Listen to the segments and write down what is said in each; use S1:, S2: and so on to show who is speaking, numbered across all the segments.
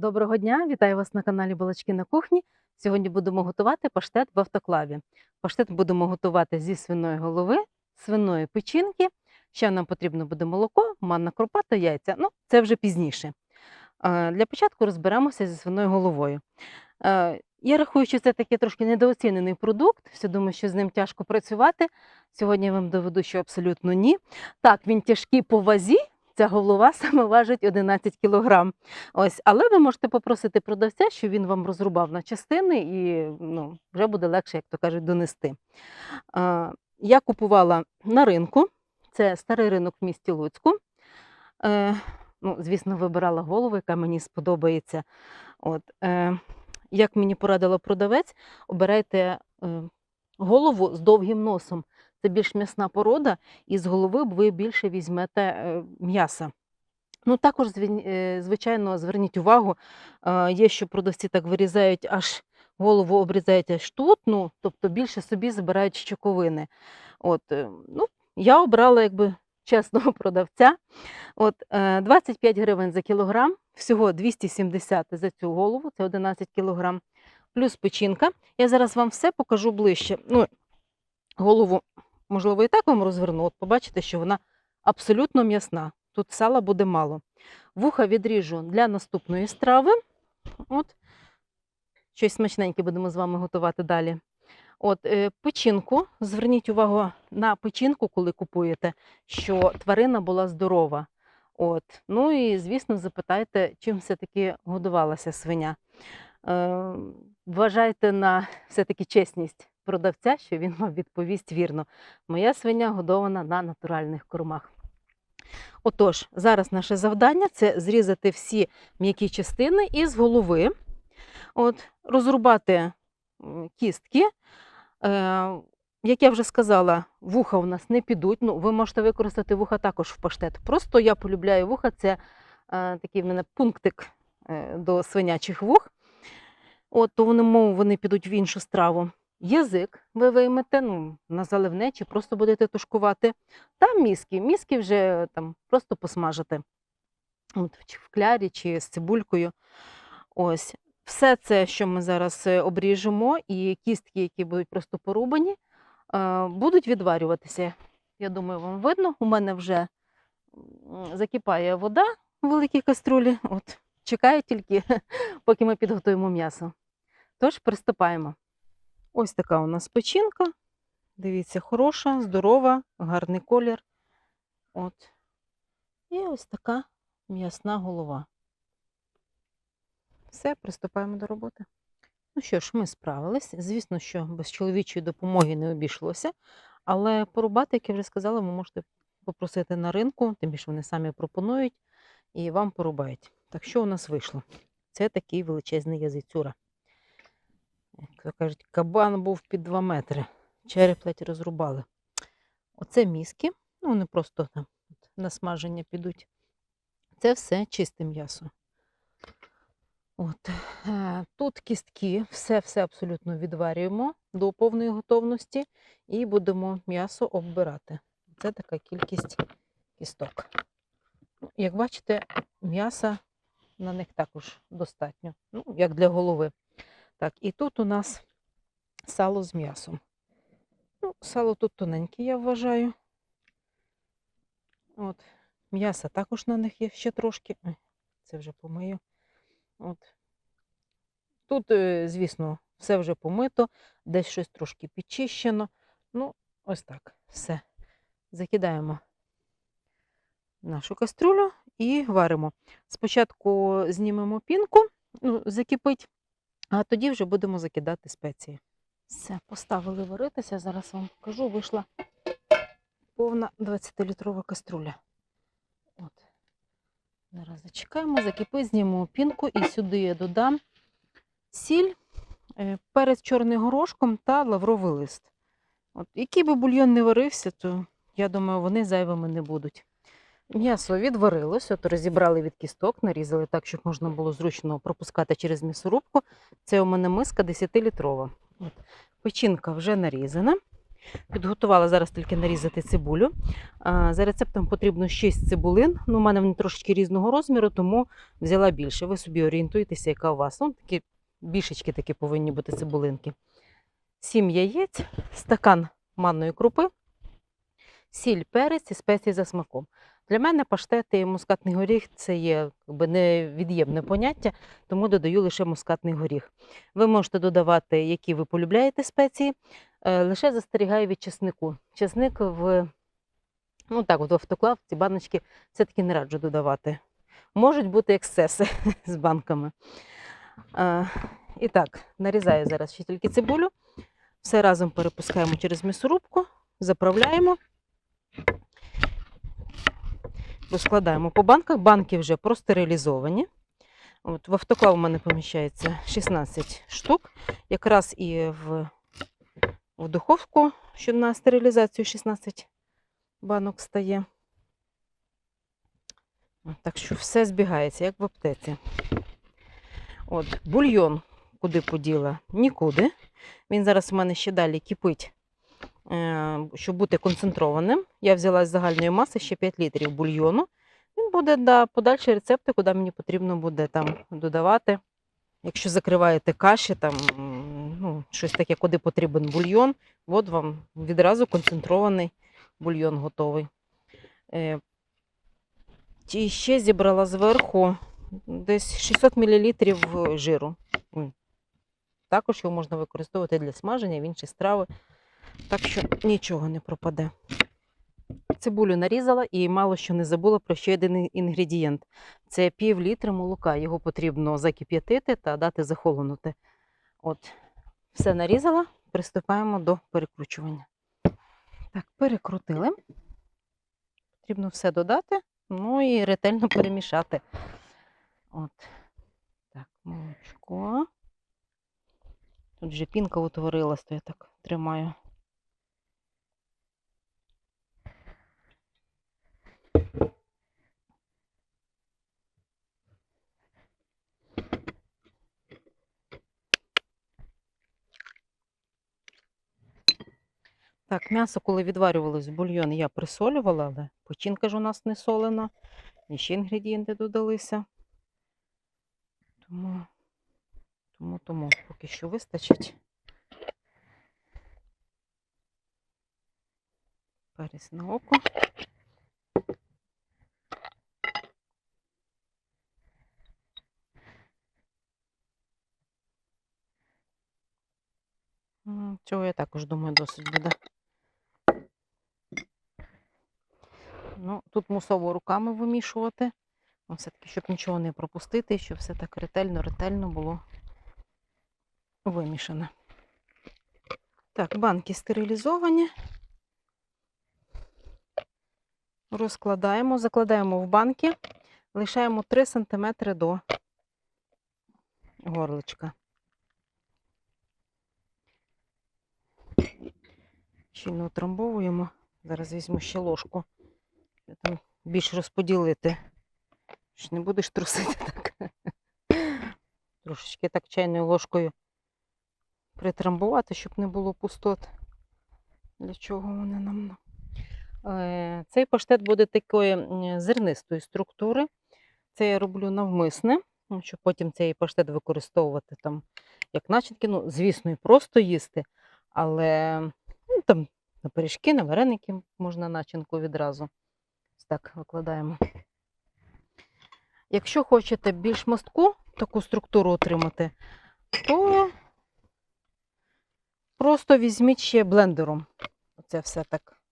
S1: Доброго дня, вітаю вас на каналі Балачки на кухні. Сьогодні будемо готувати паштет в автоклаві. Паштет будемо готувати зі свиної голови, свиної печінки. Ще нам потрібно буде молоко, манна крупа та яйця. Ну, це вже пізніше. Для початку розберемося зі свиною головою. Я рахую, що це такий трошки недооцінений продукт. Все думаю, що з ним тяжко працювати. Сьогодні я вам доведу, що абсолютно ні. Так, він тяжкий по вазі. Ця голова саме важить 11 кілограм. Ось, але ви можете попросити продавця, щоб він вам розрубав на частини і ну, вже буде легше, як то кажуть, донести. Я купувала на ринку, це старий ринок в місті Луцьку. Е, ну, звісно, вибирала голову, яка мені сподобається. От, е, як мені порадила продавець, обирайте е, голову з довгим носом. Це більш м'ясна порода, і з голови ви більше візьмете е, м'яса. Ну, також, е, звичайно, зверніть увагу, е, є, що продавці так вирізають аж голову обрізають аж тут, ну, тобто більше собі забирають щоковини. От, ну, я обрала якби чесного продавця. От, е, 25 гривень за кілограм, всього 270 за цю голову, це 11 кілограм, плюс печінка. Я зараз вам все покажу ближче. Ну, голову, можливо, і так вам розверну. От побачите, що вона абсолютно м'ясна. Тут сала буде мало. Вуха відріжу для наступної страви. От. Щось смачненьке будемо з вами готувати далі. От, е, печінку. Зверніть увагу на печінку, коли купуєте, що тварина була здорова. От. Ну і, звісно, запитайте, чим все-таки годувалася свиня. Е, вважайте на все-таки чесність продавця, що він вам відповість вірно. Моя свиня годована на натуральних кормах. Отож, зараз наше завдання це зрізати всі м'які частини із голови, от, розрубати кістки. Е, як я вже сказала, вуха у нас не підуть. Ну, ви можете використати вуха також в паштет. Просто я полюбляю вуха, це е, такий в мене пунктик е, до свинячих вух. От, то вони, мов, вони підуть в іншу страву. Язик ви виймете ну, на заливне чи просто будете тушкувати. Та мізки. Мізки вже там просто посмажити. От, чи в клярі, чи з цибулькою. Ось. Все це, що ми зараз е, обріжемо, і кістки, які будуть просто порубані, е, будуть відварюватися. Я думаю, вам видно. У мене вже закипає вода в великій каструлі. От, чекаю тільки, поки ми підготуємо м'ясо. Тож приступаємо. Ось така у нас печінка. Дивіться, хороша, здорова, гарний колір. От. І ось така м'ясна голова. Все, приступаємо до роботи. Ну що ж, ми справились. Звісно, що без чоловічої допомоги не обійшлося. Але порубати, як я вже сказала, ви можете попросити на ринку, тим більше вони самі пропонують і вам порубають. Так що у нас вийшло? Це такий величезний язицюра. Як кажуть, кабан був під 2 метри. Череп ледь розрубали. Оце мізки, ну вони просто там на смаження підуть. Це все чисте м'ясо. От. е, Тут кістки, все-все абсолютно відварюємо до повної готовності і будемо м'ясо оббирати. Це така кількість кісток. Ну, Як бачите, м'яса на них також достатньо, ну, як для голови. Так, і тут у нас сало з м'ясом. Ну, сало тут тоненьке, я вважаю. От. М'яса також на них є ще трошки. Це вже помию. От. Тут, е, звісно, все вже помито, десь щось трошки підчищено. Ну, ось так. Все. Закидаємо нашу каструлю і варимо. Спочатку знімемо пінку, ну, закипить, а тоді вже будемо закидати спеції. Все, поставили варитися. Зараз вам покажу. Вийшла повна 20-літрова каструля. От. Зараз зачекаємо, закипить, знімемо пінку і сюди я додам сіль, е, перець чорним горошком та лавровий лист. От, який би бульйон не варився, то я думаю, вони зайвими не будуть. М'ясо відварилось, от розібрали від кісток, нарізали так, щоб можна було зручно пропускати через м'ясорубку. Це у мене миска 10-літрова. От. Печінка вже нарізана. Підготувала зараз тільки нарізати цибулю. За рецептом потрібно 6 цибулин. Ну, у мене вони трошечки різного розміру, тому взяла більше. Ви собі орієнтуєтеся, яка у вас. Ну, такі більшечки такі повинні бути цибулинки. 7 яєць, стакан манної крупи, сіль, перець і спеції за смаком. Для мене паштет і мускатний горіх це є якби, невід'ємне поняття, тому додаю лише мускатний горіх. Ви можете додавати, які ви полюбляєте спеції, е, лише застерігаю від чеснику. Чесник в, ну так, от в автоклав, ці баночки все-таки не раджу додавати. Можуть бути ексцеси з банками. Е, І так, нарізаю зараз ще тільки цибулю. Все разом перепускаємо через м'ясорубку, заправляємо. Розкладаємо по банках. Банки вже простерилізовані. От, в автоклав у мене поміщається 16 штук. Якраз і в, в духовку, що на стерилізацію 16 банок стає. Так що все збігається, як в аптеці. От, бульйон куди поділа? Нікуди. Він зараз у мене ще далі кипить, щоб бути концентрованим. Я взяла з загальної маси ще 5 літрів бульйону. Він буде да, подальші рецепти, куди мені потрібно буде там додавати. Якщо закриваєте каші, там, ну, щось таке, куди потрібен бульйон, от вам відразу концентрований бульйон готовий. Е, І ще зібрала зверху десь 600 мл жиру. Також його можна використовувати для смаження в інші страви. Так що нічого не пропаде. Цибулю нарізала і мало що не забула про ще один інгредієнт. Це пів літра молока. Його потрібно закип'ятити та дати захолонути. От, все нарізала, приступаємо до перекручування. Так, перекрутили. Потрібно все додати, ну і ретельно перемішати. От. Так, молочко. Тут вже пінка утворилась, то я так тримаю. Так, м'ясо, коли відварювалось в бульйон, я присолювала, але печінка ж у нас не солена. І ще інгредієнти додалися. Тому, тому, тому поки що вистачить. Перець на око. Цього я також думаю, досить буде. Ну, тут мусово руками вимішувати. Ну, Все-таки, щоб нічого не пропустити, щоб все так ретельно, ретельно було вимішане. Так, банки стерилізовані. Розкладаємо, закладаємо в банки, лишаємо 3 см до горличка. Щільно утрамбовуємо. Зараз візьму ще ложку. Я там більш розподілити. Ж не будеш трусити так. Трошечки так чайною ложкою притрамбувати, щоб не було пустот. Для чого вони нам? Е, Цей паштет буде такої зернистої структури. Це я роблю навмисне, ну, щоб потім цей паштет використовувати там як начинки. Ну, звісно, і просто їсти, але ну, там на пиріжки, на вареники можна начинку відразу. Так викладаємо. Якщо хочете більш мостку таку структуру отримати, то просто візьміть ще блендером. Оце все так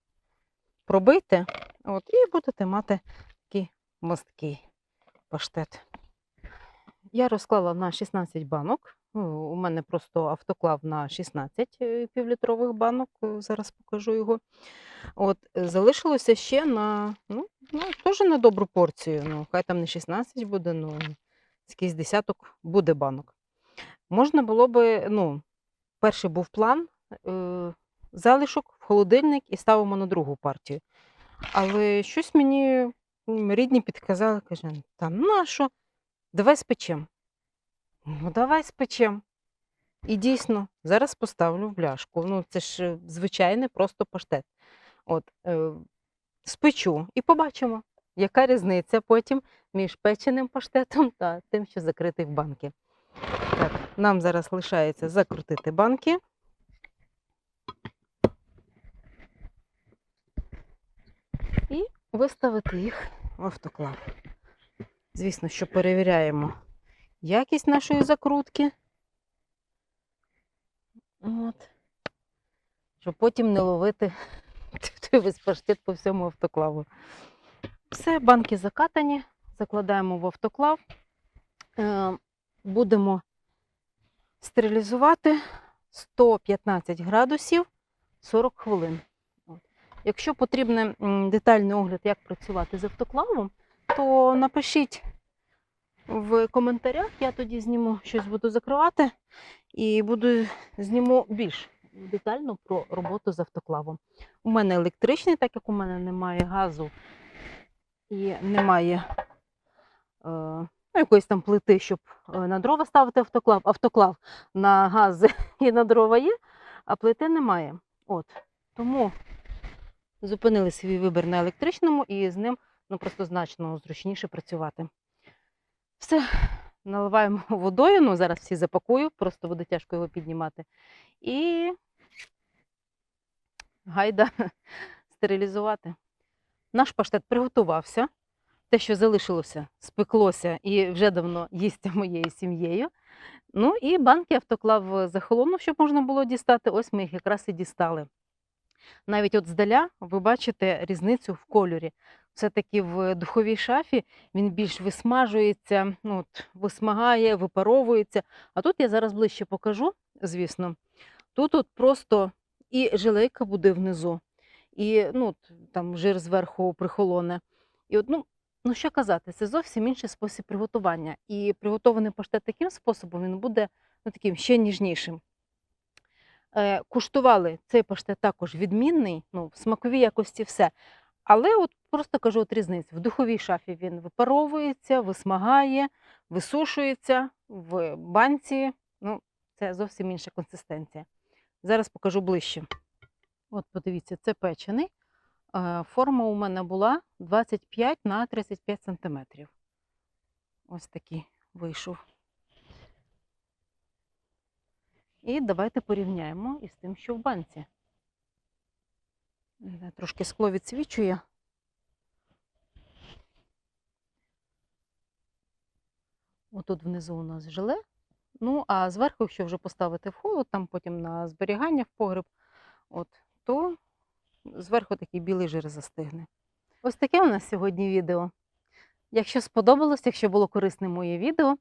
S1: пробийте, от, і будете мати такий мосткий паштет. Я розклала на 16 банок. Ну, У мене просто автоклав на 16 е, півлітрових банок. е, Зараз покажу його. От, е, залишилося ще на ну, ну, теж на добру порцію. Ну, хай там не 16 буде, ну якийсь десяток буде банок. Можна було би, ну, перший був план, е, залишок в холодильник і ставимо на другу партію. Але щось мені рідні підказали, каже, та нащо? Давай спечем. Ну, давай спечем. І дійсно, зараз поставлю в бляшку. Ну, це ж е, звичайний просто паштет. От, е, спечу і побачимо, яка різниця потім між печеним паштетом та тим, що закритий в банки. Так, нам зараз лишається закрутити банки. І виставити їх в автоклав. Звісно, що перевіряємо якість нашої закрутки. От. Щоб потім не ловити весь паштет по всьому автоклаву. Все, банки закатані, закладаємо в автоклав. Е, Будемо стерилізувати 115 градусів 40 хвилин. Якщо потрібен детальний огляд, як працювати з автоклавом, то напишіть в коментарях, я тоді зніму щось буду закривати і буду зніму більш детально про роботу з автоклавом. У мене електричний, так як у мене немає газу і немає е, ну, якоїсь там плити, щоб е, на дрова ставити автоклав. Автоклав на газ і на дрова є, а плити немає. От. Тому зупинили свій вибір на електричному і з ним ну, просто значно зручніше працювати. Все, наливаємо водою, ну зараз всі запакую, просто буде тяжко його піднімати. І гайда стерилізувати. Наш паштет приготувався. Те, що залишилося, спеклося і вже давно їсться моєю сім'єю. Ну і банки автоклав захолонув, щоб можна було дістати. Ось ми їх якраз і дістали. Навіть от здаля ви бачите різницю в кольорі. Все-таки в духовій шафі він більш висмажується, ну, от, висмагає, випаровується. А тут я зараз ближче покажу, звісно. Тут от просто і жилейка буде внизу, і ну, там жир зверху прихолоне. І от, ну, ну що казати, це зовсім інший спосіб приготування. І приготований паштет таким способом він буде ну, таким ще ніжнішим. Е, куштували цей паштет також відмінний, ну, в смаковій якості все. Але от просто кажу от різницю. В духовій шафі він випаровується, висмагає, висушується в банці. Ну, це зовсім інша консистенція. Зараз покажу ближче. От, подивіться, це печений. Е, Форма у мене була 25 на 35 сантиметрів. Ось такий вийшов. І давайте порівняємо із тим, що в банці. Трошки скло відсвічує. Отут внизу у нас желе. Ну, а зверху, якщо вже поставити в холод, там потім на зберігання в погреб, от, то зверху такий білий жир застигне. Ось таке у нас сьогодні відео. Якщо сподобалось, якщо було корисне моє відео,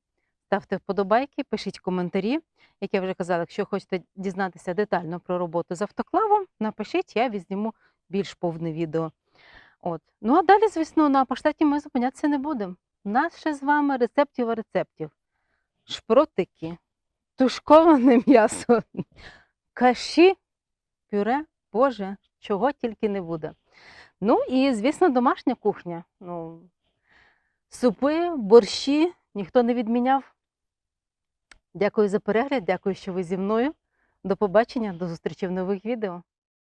S1: ставте вподобайки, пишіть коментарі. Як я вже казала, якщо хочете дізнатися детально про роботу з автоклавом, напишіть, я візніму більш повне відео. От. Ну а далі, звісно, на паштеті ми зупинятися не будемо. У нас ще з вами рецептів рецептів. Шпротики, тушковане м'ясо, каші, пюре, боже, чого тільки не буде. Ну і, звісно, домашня кухня. Ну, супи, борщі ніхто не відміняв. Дякую за перегляд, дякую, що ви зі мною. До побачення, до зустрічі в нових відео.